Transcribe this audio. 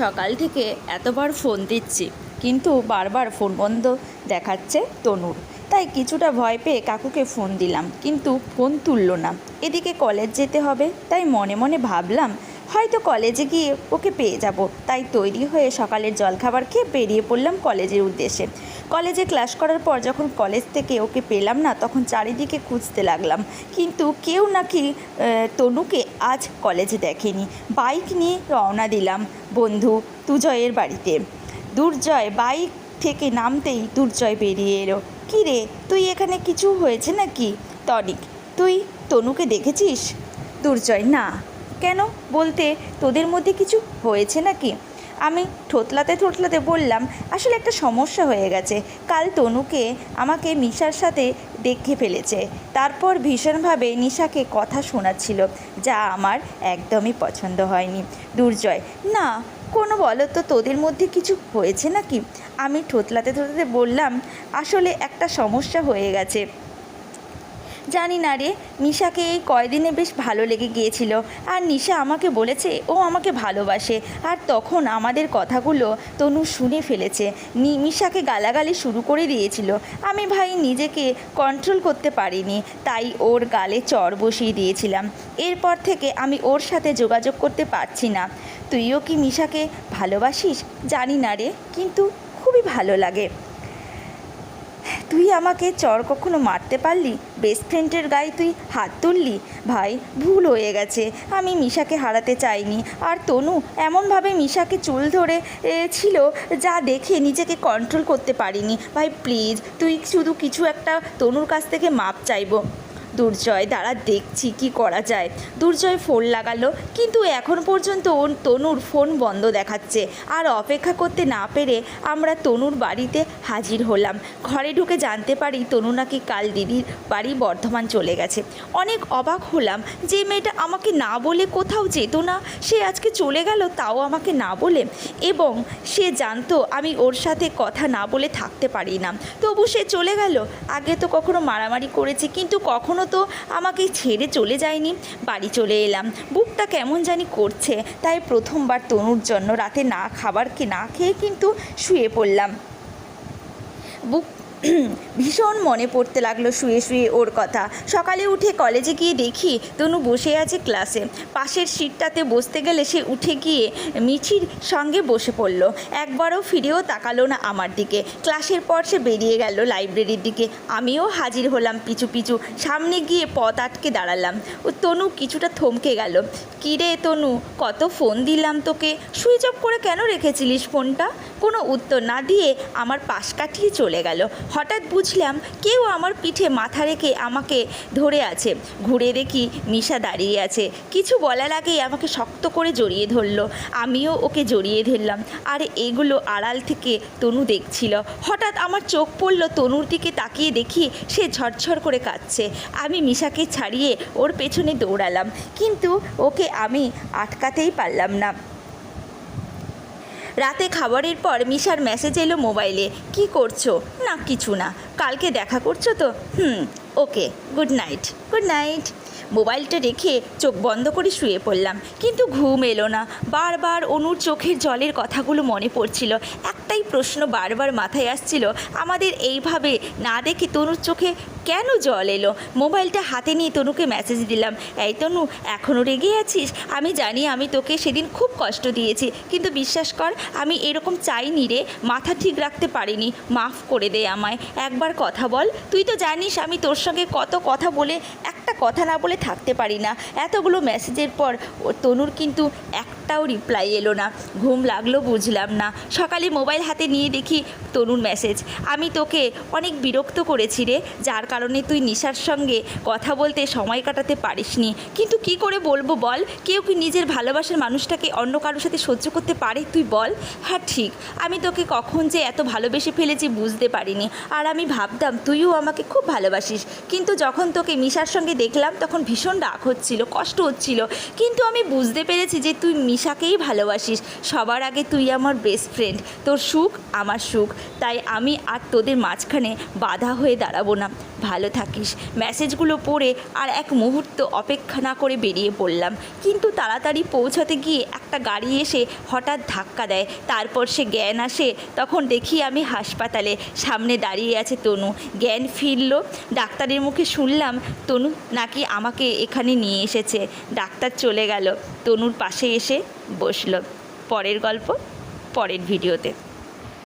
সকাল থেকে এতবার ফোন দিচ্ছি, কিন্তু বারবার ফোন বন্ধ দেখাচ্ছে তনুর। তাই কিছুটা ভয় পেয়ে কাকুকে ফোন দিলাম, কিন্তু ফোন তুলল না। এদিকে কলেজ যেতে হবে, তাই মনে মনে ভাবলাম, হয়তো কলেজে গিয়ে ওকে পেয়ে যাব। তাই তৈরি হয়ে সকালের জলখাবার খেয়ে বেরিয়ে পড়লাম কলেজের উদ্দেশ্যে। কলেজে ক্লাস করার পর যখন কলেজ থেকে ওকে পেলাম না, তখন চারিদিকে খুঁজতে লাগলাম। কিন্তু কেউ নাকি তনুকে আজ কলেজে দেখেনি। বাইক নিয়ে রওনা দিলাম, বন্ধু, তুজয়ের বাড়িতে। দুর্জয়, বাইক থেকে নামতেই দুর্জয় বেরিয়ে এলো। কী রে, তুই এখানে কিছু হয়েছে নাকি? টনিক, তুই তনুকে দেখেছিস? দুর্জয়, না। কেন? বলতে তোদের মধ্যে কিছু হয়েছে নাকি? আমি ঠোতলাতে ঠোতলাতে বললাম, আসলে একটা সমস্যা হয়ে গেছে। কাল তনুকে আমাকে নিশার সাথে দেখে ফেলেছে। তারপর ভীষণভাবে নিশাকে কথা শোনাচ্ছিল, যা আমার একদমই পছন্দ হয়নি। দুর্জয়, না, কোনো বলো তো, তোদের মধ্যে কিছু হয়েছে নাকি? আমি ঠোতলাতে ঠোতলাতে বললাম, আসলে একটা সমস্যা হয়ে গেছে। জানি না রে, নিশাকে এই কয়দিনে বেশ ভালো লেগে গিয়েছিল। আর নিশা আমাকে বলেছে, ও আমাকে ভালোবাসে। আর তখন আমাদের কথাগুলো তনু শুনে ফেলেছে। নিশাকে গালাগালি শুরু করে দিয়েছিল। আমি ভাই নিজেকে কন্ট্রোল করতে পারিনি, তাই ওর গালে চর বসিয়ে দিয়েছিলাম। এরপর থেকে আমি ওর সাথে যোগাযোগ করতে পারছি না। তুইও কি মিশাকে ভালোবাসিস? জানি না রে, কিন্তু খুবই ভালো লাগে। তুই আমাকে চর কখনো মারতে পারলি? বেস্ট ফ্রেন্ডের গায়ে তুই হাত তুললি? ভাই, ভুল হয়ে গেছে। আমি মিশাকে হারাতে চাইনি। আর তনু এমনভাবে মিশাকে চুল ধরে ছিল যা দেখে নিজেকে কন্ট্রোল করতে পারিনি। ভাই প্লিজ তুই শুধু কিছু একটা তনুর কাছ থেকে মাপ চাইব। দুর্জয়, দাঁড়া দেখছি কি করা যায়। দুর্জয় ফোন লাগালো, কিন্তু এখন পর্যন্ত ওর তনুর ফোন বন্ধ দেখাচ্ছে। আর অপেক্ষা করতে না পেরে আমরা তনুর বাড়িতে হাজির হলাম। ঘরে ঢুকে জানতে পারি তনু নাকি কাল দিদির বাড়ি বর্ধমান চলে গেছে। অনেক অবাক হলাম যে মেয়েটা আমাকে না বলে কোথাও যেত না, সে আজকে চলে গেল তাও আমাকে না বলে। এবং সে জানতো আমি ওর সাথে কথা না বলে থাকতে পারি না। তবু সে চলে গেল। আগে তো কখনো মারামারি করেছে, কিন্তু কখনো তো আমাকে ছেড়ে চলে যায়নি। বাড়ি চলে এলাম। বুকটা কেমন জানি করছে। তাই প্রথমবার তনুর জন্য রাতে না খাবারকে না খেয়ে কিন্তু শুয়ে পড়লাম। বুক ভীষণ মনে পড়তে লাগল শুয়ে শুয়ে ওর কথা। সকালে উঠে কলেজে গিয়ে দেখি তনু বসে আছে ক্লাসে পাশের সিটটাতে বসতে গেলে সে উঠে গিয়ে মিছির সঙ্গে বসে পড়ল। একবারও ফিরেও তাকালো না আমার দিকে। ক্লাসের পর সে বেরিয়ে গেল লাইব্রেরির দিকে। আমিও হাজির হলাম পিছু পিছু। সামনে গিয়ে পথ আটকে দাঁড়ালাম। ও তনু কিছুটা থমকে গেল। কিরে তনু, কত ফোন দিলাম তোকে? সুইচ অফ করে কেন রেখেছিলিস ফোনটা কোনো উত্তর না দিয়ে আমার পাশ কাটিয়ে চলে গেল। হঠাৎ বুঝলাম কেউ আমার পিঠে মাথা রেখে আমাকে ধরে আছে। ঘুরে দেখি মিশা দাঁড়িয়ে আছে। কিছু বলার আগেই আমাকে শক্ত করে জড়িয়ে ধরলো। আমিও ওকে জড়িয়ে ধরলাম। আর, এগুলো আড়াল থেকে তনু দেখছিল। হঠাৎ আমার চোখ পড়ল তনুর দিকে তাকিয়ে দেখি সে ঝরঝর করে কাঁদছে। আমি মিশাকে ছাড়িয়ে ওর পেছনে দৌড়ালাম। কিন্তু ওকে আমি আটকাতেই পারলাম না। রাতে খাবারের পর মিশার মেসেজ এলো মোবাইলে কি করছ? না, কিছু না। কালকে দেখা করছ তো? হুম, okay. Good night. Good night. মোবাইলটা রেখে চোখ বন্ধ করে শুয়ে পড়লাম। কিন্তু ঘুম এলো না। বারবার অনুর চোখের জলের কথাগুলো মনে পড়ছিল। একটাই প্রশ্ন বারবার মাথায় আসছিল, আমাদের এইভাবে না দেখে তনুর চোখে কেন জল এলো? মোবাইলটা হাতে নিয়ে তনুকে মেসেজ দিলাম। এই তনু এখনও রেগে আছিস? আমি জানি আমি তোকে সেদিন খুব কষ্ট দিয়েছি। কিন্তু বিশ্বাস কর, আমি এরকম চাইনি রে। মাথা ঠিক রাখতে পারিনি। মাফ করে দে আমায়। একবার কথা বল। তুই তো জানিস আমি তোর সঙ্গে কত কথা বলে, একটা কথা না বলে থাকতে পারি না। এতগুলো মেসেজের পর তনুর কিন্তু একটাও রিপ্লাই এলো না। ঘুম লাগল, বুঝলাম না। সকালে মোবাইল হাতে নিয়ে দেখি তরুণ মেসেজ আমি তোকে অনেক বিরক্ত করেছি রে, যার কারণে তুই নিশার সঙ্গে কথা বলতে সময় কাটাতে পারিসনি। কিন্তু কি করে বলব বল? কেউ কি নিজের ভালোবাসার মানুষটাকে অন্য কারোর সাথে সহ্য করতে পারে তুই বল? হ্যাঁ ঠিক। আমি তোকে কখন যে এত ভালোবেসে ফেলেছি বুঝতে পারিনি। আর আমি ভাবতাম, তুইও আমাকে খুব ভালোবাসিস। কিন্তু যখন তোকে মিশার সঙ্গে দেখলাম, তখন ভীষণ রাগ হচ্ছিল, কষ্ট হচ্ছিল। কিন্তু আমি বুঝতে পেরেছি যে তুই মিশাকেই ভালোবাসিস। সবার আগে তুই আমার বেস্ট ফ্রেন্ড তোর সুখ আমার সুখ। তাই আমি আর তোদের মাঝখানে বাধা হয়ে দাঁড়াবো না। ভালো থাকিস। মেসেজগুলো পড়ে আর এক মুহূর্ত অপেক্ষা না করে বেরিয়ে পড়লাম। কিন্তু তাড়াতাড়ি পৌঁছাতে গিয়ে একটা গাড়ি এসে হঠাৎ ধাক্কা দেয়। তারপর সে জ্ঞান আসে। তখন দেখি আমি হাসপাতালে। সামনে দাঁড়িয়ে আছে তনু। জ্ঞান ফিরল। ডাক্তারের মুখে শুনলাম, তনু, নাকি আমাকে এখানে নিয়ে এসেছে? ডাক্তার চলে গেল। তনুর পাশে এসে বসল। পরের গল্প পরের ভিডিওতে।